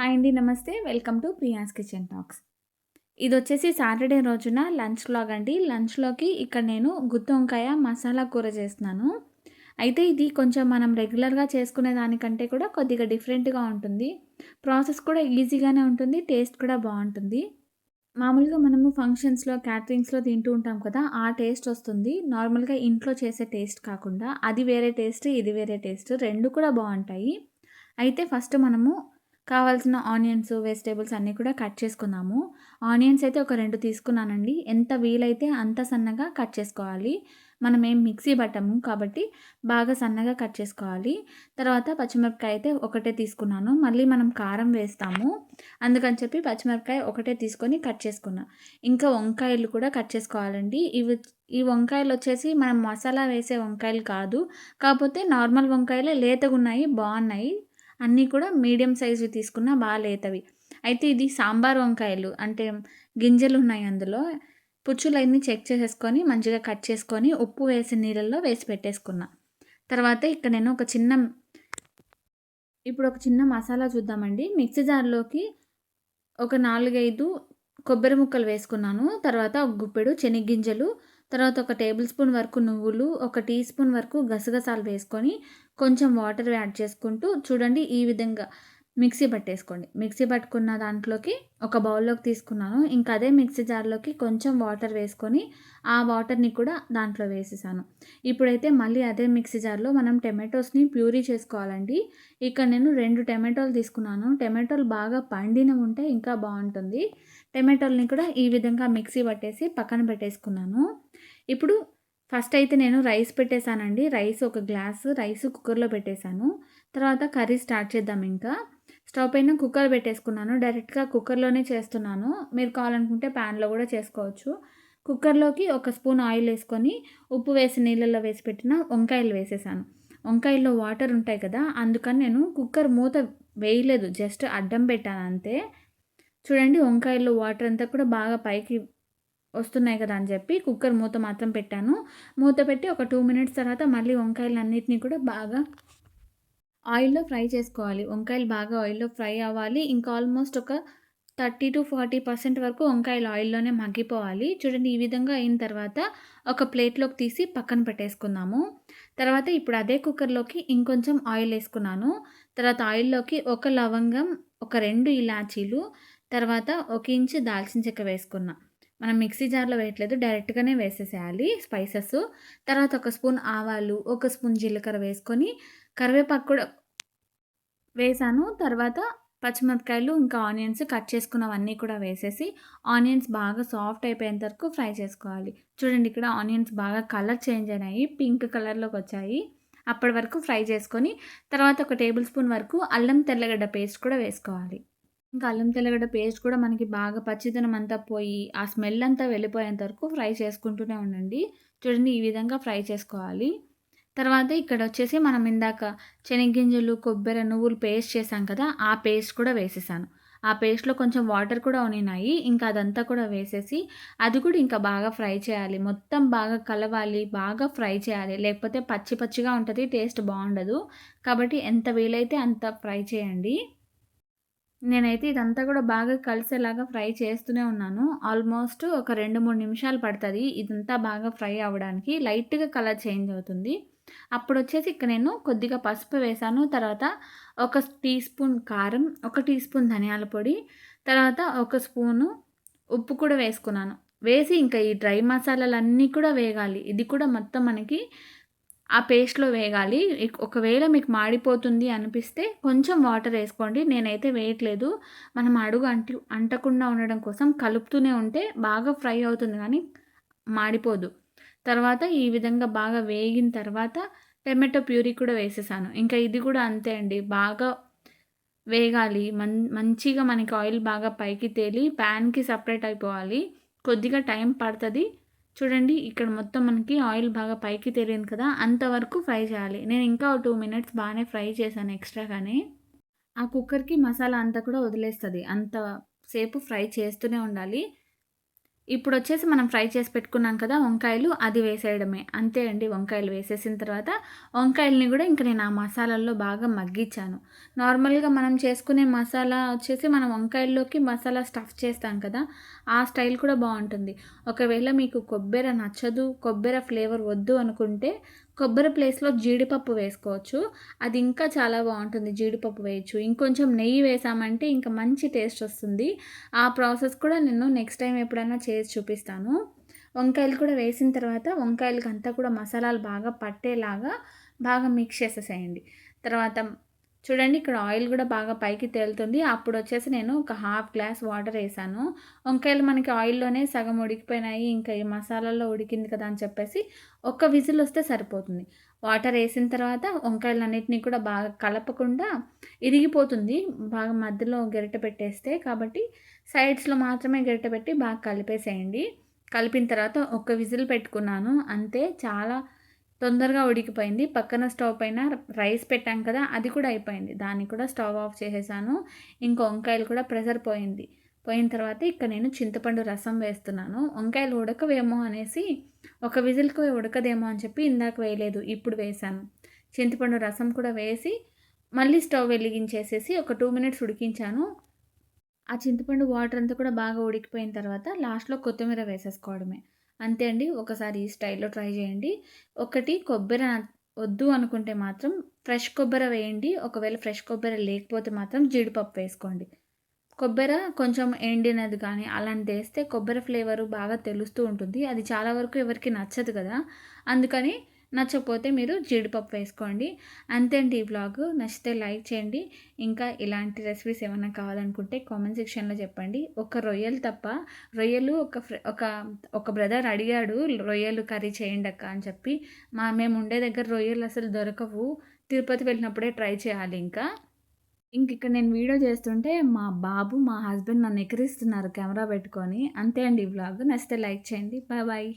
Hi అండి నమస్తే. Welcome to Priya's kitchen talks. ఇది వచ్చేసి సాటర్డే రోజున లంచ్ లాగ్ అండి. లంచ్లోకి ఇక్కడ నేను గుత్తి వంకాయ మసాలా కూర చేస్తున్నాను. అయితే ఇది కొంచెం మనం రెగ్యులర్గా చేసుకునే దానికంటే కూడా కొద్దిగా డిఫరెంట్గా ఉంటుంది. ప్రాసెస్ కూడా ఈజీగానే ఉంటుంది టేస్ట్ కూడా బాగుంటుంది. మామూలుగా మనము ఫంక్షన్స్లో క్యాటరింగ్స్లో తింటూ ఉంటాం కదా ఆ టేస్ట్ వస్తుంది. నార్మల్గా ఇంట్లో చేసే టేస్ట్ కాకుండా అది వేరే టేస్ట్ ఇది వేరే టేస్ట్ రెండు కూడా బాగుంటాయి. అయితే ఫస్ట్ మనము కావాల్సిన ఆనియన్స్ వెజిటేబుల్స్ అన్నీ కూడా కట్ చేసుకుందాము. ఆనియన్స్ అయితే ఒక రెండు తీసుకున్నానండి. ఎంత వీలైతే అంత సన్నగా కట్ చేసుకోవాలి. మనం ఏం మిక్సీ పట్టము కాబట్టి బాగా సన్నగా కట్ చేసుకోవాలి. తర్వాత పచ్చిమిరపకాయ అయితే ఒకటే తీసుకున్నాను. మళ్ళీ మనం కారం వేస్తాము. అందుకని చెప్పి పచ్చిమిరపకాయ ఒకటే తీసుకొని కట్ చేసుకున్నా. ఇంకా వంకాయలు కూడా కట్ చేసుకోవాలండి. ఇవి ఈ వంకాయలు వచ్చేసి మనం మసాలా వేసే వంకాయలు కాదు. కాకపోతే నార్మల్ వంకాయలే లేతగా ఉన్నాయి బాగున్నాయి. అన్నీ కూడా మీడియం సైజు తీసుకున్న బాగా లేతవి. అయితే ఇది సాంబార్ వంకాయలు అంటే గింజలు ఉన్నాయి అందులో పుచ్చులన్నీ చెక్ చేసేసుకొని మంచిగా కట్ చేసుకొని ఉప్పు వేసి నీళ్ళల్లో వేసి పెట్టేసుకున్నా. తర్వాత ఇక్కడ నేను ఒక చిన్న ఇప్పుడు ఒక చిన్న మసాలా చూద్దామండి. మిక్సీ జార్లోకి ఒక నాలుగైదు కొబ్బరి ముక్కలు వేసుకున్నాను. తర్వాత ఒక గుప్పెడు శనగ్గింజలు తర్వాత ఒక టేబుల్ స్పూన్ వరకు నువ్వులు ఒక టీ స్పూన్ వరకు గసగసాలు వేసుకొని కొంచెం వాటర్ యాడ్ చేసుకుంటూ చూడండి ఈ విధంగా. మిక్సీ పట్టేసుకోండి. మిక్సీ పట్టుకున్న దాంట్లోకి ఒక బౌల్లోకి తీసుకున్నాను. ఇంకా అదే మిక్సీ జార్లోకి కొంచెం వాటర్ వేసుకొని ఆ వాటర్ని కూడా దాంట్లో వేసేసాను. ఇప్పుడైతే మళ్ళీ అదే మిక్సీ జార్లో మనం టమాటోస్ని ప్యూరీ చేసుకోవాలండి. ఇక్కడ నేను రెండు టమాటోలు తీసుకున్నాను. టమాటోలు బాగా పండిన ఉంటే ఇంకా బాగుంటుంది. టమాటోల్ని కూడా ఈ విధంగా మిక్సీ పట్టేసి పక్కన పెట్టేసుకున్నాను. ఇప్పుడు ఫస్ట్ అయితే నేను రైస్ పెట్టేశానండి. రైస్ ఒక గ్లాస్ రైస్ కుక్కర్లో పెట్టేశాను. తర్వాత కర్రీ స్టార్ట్ చేద్దాం ఇంకా. స్టవ్ పైన కుక్కర్ పెట్టేసుకున్నాను. డైరెక్ట్గా కుక్కర్లోనే చేస్తున్నాను. మీరు కావాలనుకుంటే ప్యాన్లో కూడా చేసుకోవచ్చు. కుక్కర్లోకి ఒక స్పూన్ ఆయిల్ వేసుకొని ఉప్పు వేసి నీళ్ళల్లో వేసి పెట్టిన వంకాయలు వేసేసాను. వంకాయల్లో వాటర్ ఉంటాయి కదా అందుకని నేను కుక్కర్ మూత వేయలేదు. జస్ట్ అడ్డం పెట్టాను అంతే. చూడండి వంకాయల్లో వాటర్ అంతా కూడా బాగా పైకి వస్తున్నాయి కదా అని చెప్పి కుక్కర్ మూత మాత్రం పెట్టాను. మూత పెట్టి ఒక టూ మినిట్స్ తర్వాత మళ్ళీ వంకాయలు అన్నిటినీ కూడా బాగా ఆయిల్లో ఫ్రై చేసుకోవాలి. వంకాయలు బాగా ఆయిల్లో ఫ్రై అవ్వాలి. ఇంకా ఆల్మోస్ట్ ఒక థర్టీ టు ఫార్టీ పర్సెంట్ వరకు వంకాయలు ఆయిల్లోనే మగ్గిపోవాలి. చూడండి ఈ విధంగా అయిన తర్వాత ఒక ప్లేట్లోకి తీసి పక్కన పెట్టేసుకున్నాము తర్వాత ఇప్పుడు అదే కుక్కర్లోకి ఇంకొంచెం ఆయిల్ వేసుకున్నాను. తర్వాత ఆయిల్లోకి ఒక లవంగం ఒక రెండు ఇలాచీలు తర్వాత ఒక ఇంచు దాల్చిన చెక్క వేసుకున్నాను మనం మిక్సీ జార్లో వేయట్లేదు డైరెక్ట్గానే వేసేసేయాలి స్పైసెస్. తర్వాత ఒక స్పూన్ ఆవాలు ఒక స్పూన్ జీలకర్ర వేసుకొని కరివేపాకు కూడా వేసాను. తర్వాత పచ్చిమిరపకాయలు ఇంకా ఆనియన్స్ కట్ చేసుకున్నవన్నీ కూడా వేసేసి ఆనియన్స్ బాగా సాఫ్ట్ అయిపోయేంత వరకు ఫ్రై చేసుకోవాలి. చూడండి ఇక్కడ ఆనియన్స్ బాగా కలర్ చేంజ్ అయినాయి పింక్ కలర్లోకి వచ్చాయి. అప్పటి వరకు ఫ్రై చేసుకొని తర్వాత ఒక టేబుల్ స్పూన్ వరకు అల్లం తెల్లగడ్డ పేస్ట్ కూడా వేసుకోవాలి. ఇంకా అల్లం తెల్లగడ్డ పేస్ట్ కూడా మనకి బాగా పచ్చిదనం అంతా పోయి ఆ స్మెల్ అంతా వెళ్ళిపోయేంత వరకు ఫ్రై చేసుకుంటూనే ఉండండి. చూడండి ఈ విధంగా ఫ్రై చేసుకోవాలి. తర్వాత ఇక్కడ వచ్చేసి మనం ఇందాక శనగ్గింజలు కొబ్బరి నువ్వులు పేస్ట్ చేసాం కదా ఆ పేస్ట్ కూడా వేసేసాను. ఆ పేస్ట్లో కొంచెం వాటర్ కూడా ఉన్నాయి. ఇంకా అదంతా కూడా వేసేసి అది కూడా ఇంకా బాగా ఫ్రై చేయాలి. మొత్తం బాగా కలవాలి బాగా ఫ్రై చేయాలి. లేకపోతే పచ్చి పచ్చిగా ఉంటుంది టేస్ట్ బాగుండదు. కాబట్టి ఎంత వీలైతే అంత ఫ్రై చేయండి. నేనైతే ఇదంతా కూడా బాగా కలిసేలాగా ఫ్రై చేస్తూనే ఉన్నాను. ఆల్మోస్ట్ ఒక రెండు మూడు నిమిషాలు పడుతుంది. ఇదంతా బాగా ఫ్రై అవ్వడానికి లైట్గా కలర్ చేంజ్ అవుతుంది. అప్పుడు వచ్చేసి ఇక్కడ నేను కొద్దిగా పసుపు వేసాను. తర్వాత ఒక టీ స్పూన్ కారం ఒక టీ స్పూన్ ధనియాల పొడి తర్వాత ఒక స్పూను ఉప్పు కూడా వేసుకున్నాను. వేసి ఇంకా ఈ డ్రై మసాలాలన్నీ కూడా వేగాలి. ఇది కూడా మొత్తం మనకి ఆ పేస్ట్లో వేగాలి. ఒకవేళ మీకు మాడిపోతుంది అనిపిస్తే కొంచెం వాటర్ వేసుకోండి. నేనైతే వేయట్లేదు. మనం అడుగు అంటి అంటకుండా ఉండడం కోసం కలుపుతూనే ఉంటే బాగా ఫ్రై అవుతుంది కానీ మాడిపోదు. తర్వాత ఈ విధంగా బాగా వేగిన తర్వాత టమాటో ప్యూరీ కూడా వేసేసాను. ఇంకా ఇది కూడా అంతే అండి. బాగా వేగాలి. మన్ మంచిగా మనకి ఆయిల్ బాగా పైకి తేలి ప్యాన్కి సపరేట్ అయిపోవాలి. కొద్దిగా టైం పడుతుంది. చూడండి ఇక్కడ మొత్తం మనకి ఆయిల్ బాగా పైకి తెలియదు కదా అంతవరకు ఫ్రై చేయాలి. నేను ఇంకా టూ మినిట్స్ బాగానే ఫ్రై చేశాను ఎక్స్ట్రాగానే. ఆ కుక్కర్కి మసాలా అంతా కూడా వదిలేస్తుంది. అంత సేపు ఫ్రై చేస్తూనే ఉండాలి. ఇప్పుడు వచ్చేసి మనం ఫ్రై చేసి పెట్టుకున్నాం కదా వంకాయలు అది వేసేయడమే. అంతే అండి వంకాయలు వేసేసిన తర్వాత వంకాయలని కూడా ఇంకా నేను ఆ మసాలాల్లో బాగా మగ్గించాను. నార్మల్గా మనం చేసుకునే మసాలా వచ్చేసి మనం వంకాయల్లోకి మసాలా స్టఫ్ చేస్తాం కదా ఆ స్టైల్ కూడా బాగుంటుంది. ఒకవేళ మీకు కొబ్బరి నచ్చదు కొబ్బరి ఫ్లేవర్ వద్దు అనుకుంటే కొబ్బరి ప్లేస్లో జీడిపప్పు వేసుకోవచ్చు. అది ఇంకా చాలా బాగుంటుంది జీడిపప్పు వేయచ్చు. ఇంకొంచెం నెయ్యి వేసామంటే ఇంకా మంచి టేస్ట్ వస్తుంది. ఆ ప్రాసెస్ కూడా నేను నెక్స్ట్ టైం ఎప్పుడైనా చేసి చూపిస్తాను. వంకాయలు కూడా వేసిన తర్వాత వంకాయలకి అంతా కూడా మసాలాలు బాగా పట్టేలాగా బాగా మిక్స్ చేసేసేయండి. తర్వాత చూడండి ఇక్కడ ఆయిల్ కూడా బాగా పైకి తేలుతుంది. అప్పుడు వచ్చేసి నేను ఒక హాఫ్ గ్లాస్ వాటర్ వేసాను. వంకాయలు మనకి ఆయిల్లోనే సగం ఉడికిపోయినాయి ఇంకా ఈ మసాలాలో ఉడికింది కదా అని చెప్పేసి ఒక్క విజిల్ వస్తే సరిపోతుంది. వాటర్ వేసిన తర్వాత వంకాయలన్నిటినీ కూడా బాగా కలపకుండా ఇరిగిపోతుంది. బాగా మధ్యలో గరిట పెట్టేస్తే కాబట్టి సైడ్స్లో మాత్రమే గరిట పెట్టి బాగా కలిపేసేయండి. కలిపిన తర్వాత ఒక విజిల్ పెట్టుకున్నాను. అంతే చాలా తొందరగా ఉడికిపోయింది. పక్కన స్టవ్ పైన రైస్ పెట్టాం కదా అది కూడా అయిపోయింది. దాన్ని కూడా స్టవ్ ఆఫ్ చేసేసాను. ఇంకో వంకాయలు కూడా ప్రెషర్ పోయింది. పోయిన తర్వాత ఇక్కడ నేను చింతపండు రసం వేస్తున్నాను. వంకాయలు ఉడకవేమో అనేసి ఒక విజిల్కి ఉడకదేమో అని చెప్పి ఇందాక వేయలేదు ఇప్పుడు వేసాను చింతపండు రసం కూడా వేసి మళ్ళీ స్టవ్ వెలిగించేసేసి ఒక టూ మినిట్స్ ఉడికించాను. ఆ చింతపండు వాటర్ అంతా కూడా బాగా ఉడికిపోయిన తర్వాత లాస్ట్లో కొత్తిమీర వేసేసుకోవడమే. అంతే అండి. ఒకసారి ఈ స్టైల్లో ట్రై చేయండి. ఒకటి కొబ్బరి వద్దు అనుకుంటే మాత్రం ఫ్రెష్ కొబ్బరి వేయండి. ఒకవేళ ఫ్రెష్ కొబ్బరి లేకపోతే మాత్రం జీడిపప్పు వేసుకోండి. కొబ్బరి కొంచెం ఎండినది కానీ అలాంటిది వేస్తే కొబ్బరి ఫ్లేవరు బాగా తెలుస్తూ ఉంటుంది. అది చాలా వరకు ఎవరికి నచ్చదు కదా. అందుకని నచ్చకపోతే మీరు జీడిపప్పు వేసుకోండి. అంతే అండి ఈ బ్లాగ్ నచ్చితే లైక్ చేయండి. ఇంకా ఇలాంటి రెసిపీస్ ఏమైనా కావాలనుకుంటే కామెంట్ సెక్షన్లో చెప్పండి. ఒక రొయ్యలు తప్ప రొయ్యలు ఒక ఒక ఒక బ్రదర్ అడిగాడు రొయ్యలు కర్రీ చేయండి అక్క అని చెప్పి మా మేము ఉండే దగ్గర రొయ్యలు అసలు దొరకవు. తిరుపతి వెళ్ళినప్పుడే ట్రై చేయాలి ఇంకా. ఇంక ఇక్కడ నేను వీడియో చేస్తుంటే మా బాబు మా హస్బెండ్ నన్ను ఎక్కిరిస్తున్నారు కెమెరా పెట్టుకొని. అంతే అండి ఈ బ్లాగ్ నచ్చితే లైక్ చేయండి. Bye bye.